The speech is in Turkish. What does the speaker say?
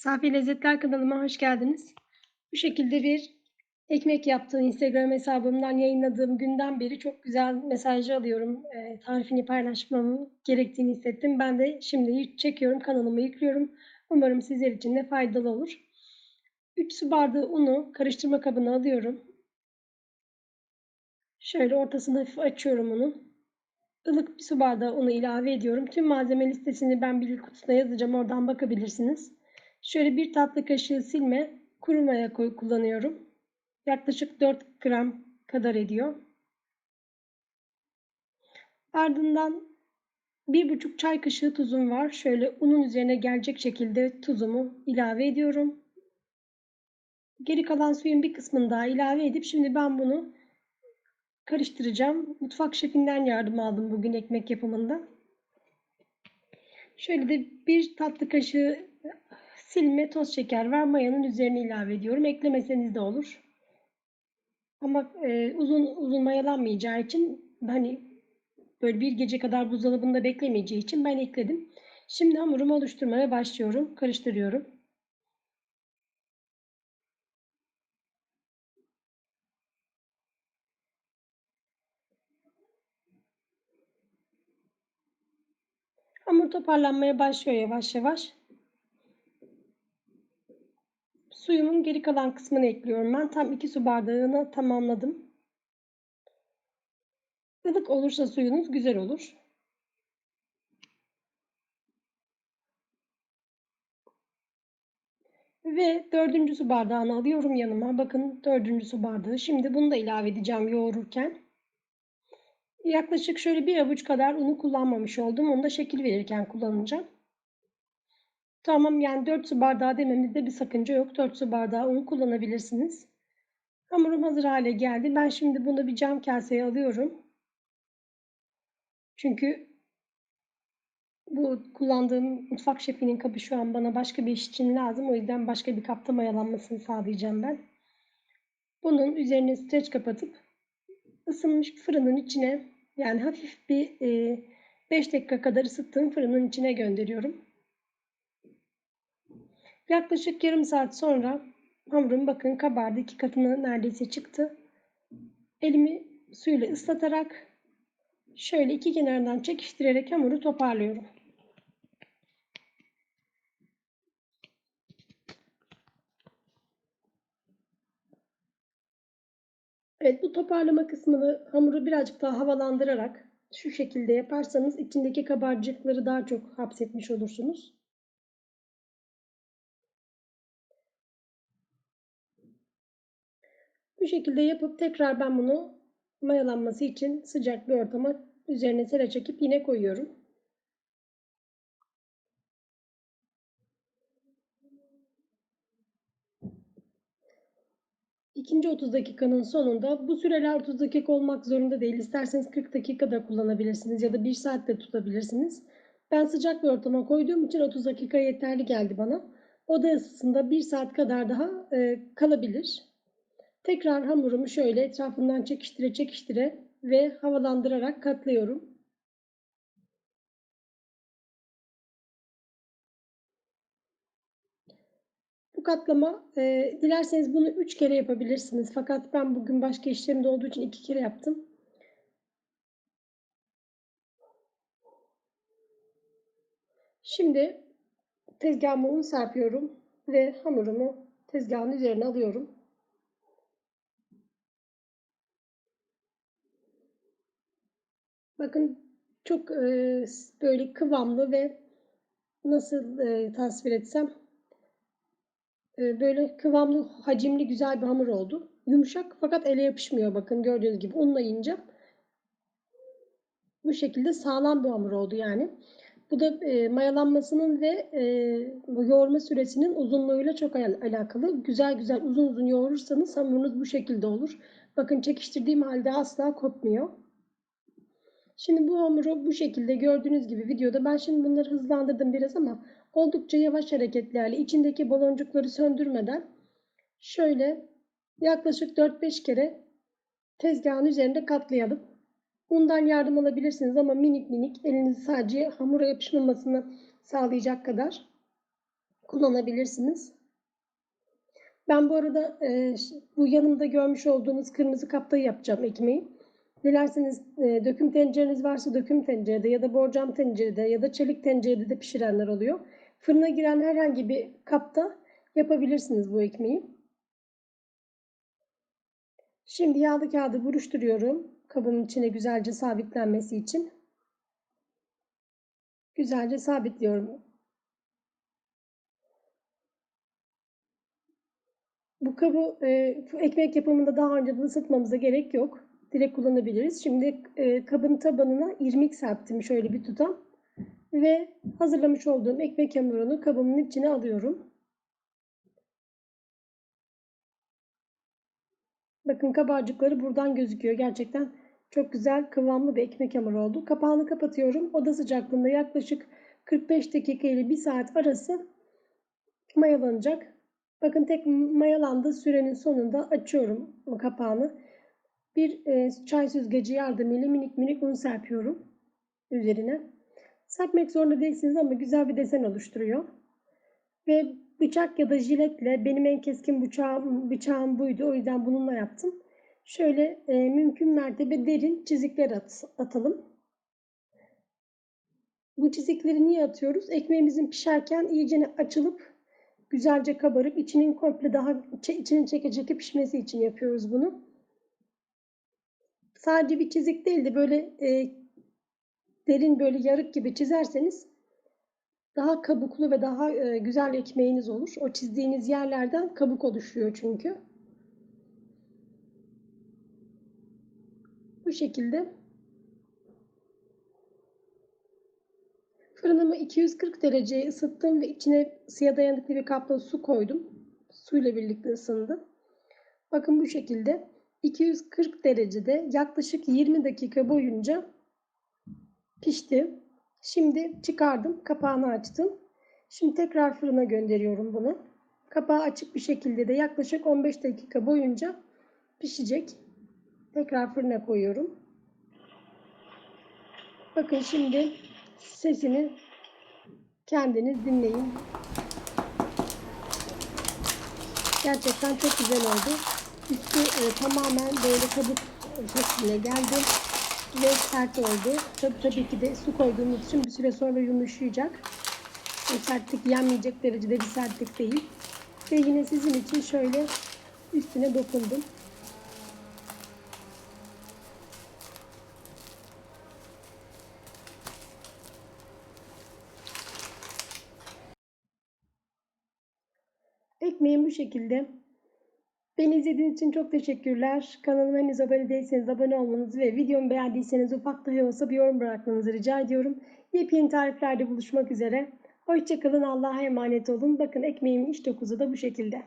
Safi Lezzetler kanalıma hoş geldiniz. Bu şekilde bir ekmek yaptığım Instagram hesabımdan yayınladığım günden beri çok güzel mesajlar alıyorum. E, tarifini paylaşmam gerektiğini hissettim. Ben de şimdi çekiyorum, kanalıma yüklüyorum. Umarım sizler için de faydalı olur. 3 su bardağı unu karıştırma kabına alıyorum. Şöyle ortasını hafif açıyorum onun. Ilık bir su bardağı unu ilave ediyorum. Tüm malzeme listesini ben bilgi kutusuna yazacağım. Oradan bakabilirsiniz. Şöyle bir tatlı kaşığı silme kuru maya kullanıyorum. Yaklaşık 4 gram kadar ediyor. Ardından bir buçuk çay kaşığı tuzum var. Şöyle unun üzerine gelecek şekilde tuzumu ilave ediyorum. Geri kalan suyun bir kısmını daha ilave edip şimdi ben bunu karıştıracağım. Mutfak şefinden yardım aldım bugün ekmek yapımında. Şöyle de bir tatlı kaşığı silme toz şeker var. Mayanın üzerine ilave ediyorum. Eklemeseniz de olur. Ama e, uzun uzun mayalanmayacağı için hani böyle bir gece kadar buzdolabında beklemeyeceği için ben ekledim. Şimdi hamurumu oluşturmaya başlıyorum. Karıştırıyorum. Hamur toparlanmaya başlıyor yavaş yavaş. Suyumun geri kalan kısmını ekliyorum. Ben tam 2 su bardağını tamamladım. Ilık olursa suyunuz güzel olur. Ve dördüncü su bardağını alıyorum yanıma. Bakın dördüncü su bardağı. Şimdi bunu da ilave edeceğim yoğururken. Yaklaşık şöyle bir avuç kadar unu kullanmamış oldum. Onu da şekil verirken kullanacağım. Tamam yani 4 su bardağı dememizde bir sakınca yok. 4 su bardağı un kullanabilirsiniz. Hamurum hazır hale geldi. Ben şimdi bunu bir cam kaseye alıyorum. Çünkü bu kullandığım mutfak şefinin kabı şu an bana başka bir iş için lazım. O yüzden başka bir kapta mayalanmasını sağlayacağım ben. Bunun üzerine streç kapatıp ısınmış fırının içine yani hafif bir 5 dakika kadar ısıttığım fırının içine gönderiyorum. Yaklaşık yarım saat sonra hamurum bakın kabardı. iki katına neredeyse çıktı. Elimi suyla ıslatarak şöyle iki kenardan çekiştirerek hamuru toparlıyorum. Evet bu toparlama kısmını hamuru birazcık daha havalandırarak şu şekilde yaparsanız içindeki kabarcıkları daha çok hapsetmiş olursunuz. Bu şekilde yapıp tekrar ben bunu mayalanması için sıcak bir ortama üzerine sera çekip yine koyuyorum. İkinci 30 dakikanın sonunda bu süreler 30 dakika olmak zorunda değil. İsterseniz 40 dakika da kullanabilirsiniz ya da 1 saat de tutabilirsiniz. Ben sıcak bir ortama koyduğum için 30 dakika yeterli geldi bana. Oda ısısında 1 saat kadar daha e, kalabilir. Tekrar hamurumu şöyle etrafından çekiştire çekiştire ve havalandırarak katlıyorum. Bu katlama e, dilerseniz bunu 3 kere yapabilirsiniz. Fakat ben bugün başka işlerimde olduğu için 2 kere yaptım. Şimdi tezgahıma un serpiyorum ve hamurumu tezgahın üzerine alıyorum. Bakın çok e, böyle kıvamlı ve nasıl e, tasvir etsem e, böyle kıvamlı, hacimli, güzel bir hamur oldu. Yumuşak fakat ele yapışmıyor bakın gördüğünüz gibi unlayınca. Bu şekilde sağlam bir hamur oldu yani. Bu da e, mayalanmasının ve e, yoğurma süresinin uzunluğuyla çok al alakalı. Güzel güzel uzun uzun yoğurursanız hamurunuz bu şekilde olur. Bakın çekiştirdiğim halde asla kopmuyor. Şimdi bu hamuru bu şekilde gördüğünüz gibi videoda ben şimdi bunları hızlandırdım biraz ama oldukça yavaş hareketlerle içindeki baloncukları söndürmeden şöyle yaklaşık 4-5 kere tezgahın üzerinde katlayalım. Bundan yardım alabilirsiniz ama minik minik elinizi sadece hamura yapışmamasını sağlayacak kadar kullanabilirsiniz. Ben bu arada e, bu yanımda görmüş olduğunuz kırmızı kapta yapacağım ekmeği. Dilerseniz e, döküm tencereniz varsa döküm tencerede ya da borcam tencerede ya da çelik tencerede de pişirenler oluyor. Fırına giren herhangi bir kapta yapabilirsiniz bu ekmeği. Şimdi yağlı kağıdı buruşturuyorum. Kabın içine güzelce sabitlenmesi için. Güzelce sabitliyorum. Bu kabı e, ekmek yapımında daha önceden ısıtmamıza gerek yok. Direkt kullanabiliriz. Şimdi e, kabın tabanına irmik serptim şöyle bir tutam. Ve hazırlamış olduğum ekmek hamurunu kabımın içine alıyorum. Bakın kabarcıkları buradan gözüküyor. Gerçekten çok güzel kıvamlı bir ekmek hamuru oldu. Kapağını kapatıyorum. Oda sıcaklığında yaklaşık 45 dakika ile 1 saat arası mayalanacak. Bakın tek mayalandığı sürenin sonunda açıyorum kapağını. Bir e, çay süzgeci yardımıyla minik minik un serpiyorum üzerine. Serpmek zorunda değilsiniz ama güzel bir desen oluşturuyor. Ve bıçak ya da jiletle benim en keskin bıçağım, bıçağım buydu. O yüzden bununla yaptım. Şöyle e, mümkün mertebe derin çizikler at, atalım. Bu çizikleri niye atıyoruz? Ekmeğimizin pişerken iyice açılıp güzelce kabarıp içinin komple daha içinin çeke çeke pişmesi için yapıyoruz bunu. Sadece bir çizik değil de böyle e, derin böyle yarık gibi çizerseniz daha kabuklu ve daha e, güzel ekmeğiniz olur. O çizdiğiniz yerlerden kabuk oluşuyor çünkü. Bu şekilde Fırınımı 240 dereceye ısıttım ve içine ısıya dayanıklı bir kapta su koydum. Suyla birlikte ısındı. Bakın bu şekilde 240 derecede yaklaşık 20 dakika boyunca pişti. Şimdi çıkardım, kapağını açtım. Şimdi tekrar fırına gönderiyorum bunu. Kapağı açık bir şekilde de yaklaşık 15 dakika boyunca pişecek. Tekrar fırına koyuyorum. Bakın şimdi sesini kendiniz dinleyin. Gerçekten çok güzel oldu. Üstü e, tamamen böyle kabuk şekline geldi ve sert oldu. Tabii, tabii ki de su koyduğumuz için bir süre sonra yumuşayacak. O sertlik yenmeyecek derecede bir sertlik değil. Ve yine sizin için şöyle üstüne dokundum. Ekmeğim bu şekilde. Beni izlediğiniz için çok teşekkürler. Kanalıma henüz abone değilseniz abone olmanızı ve videomu beğendiyseniz ufak dahi olsa bir yorum bırakmanızı rica ediyorum. Yepyeni tariflerde buluşmak üzere. Hoşçakalın, Allah'a emanet olun. Bakın ekmeğimin iç dokusu da bu şekilde.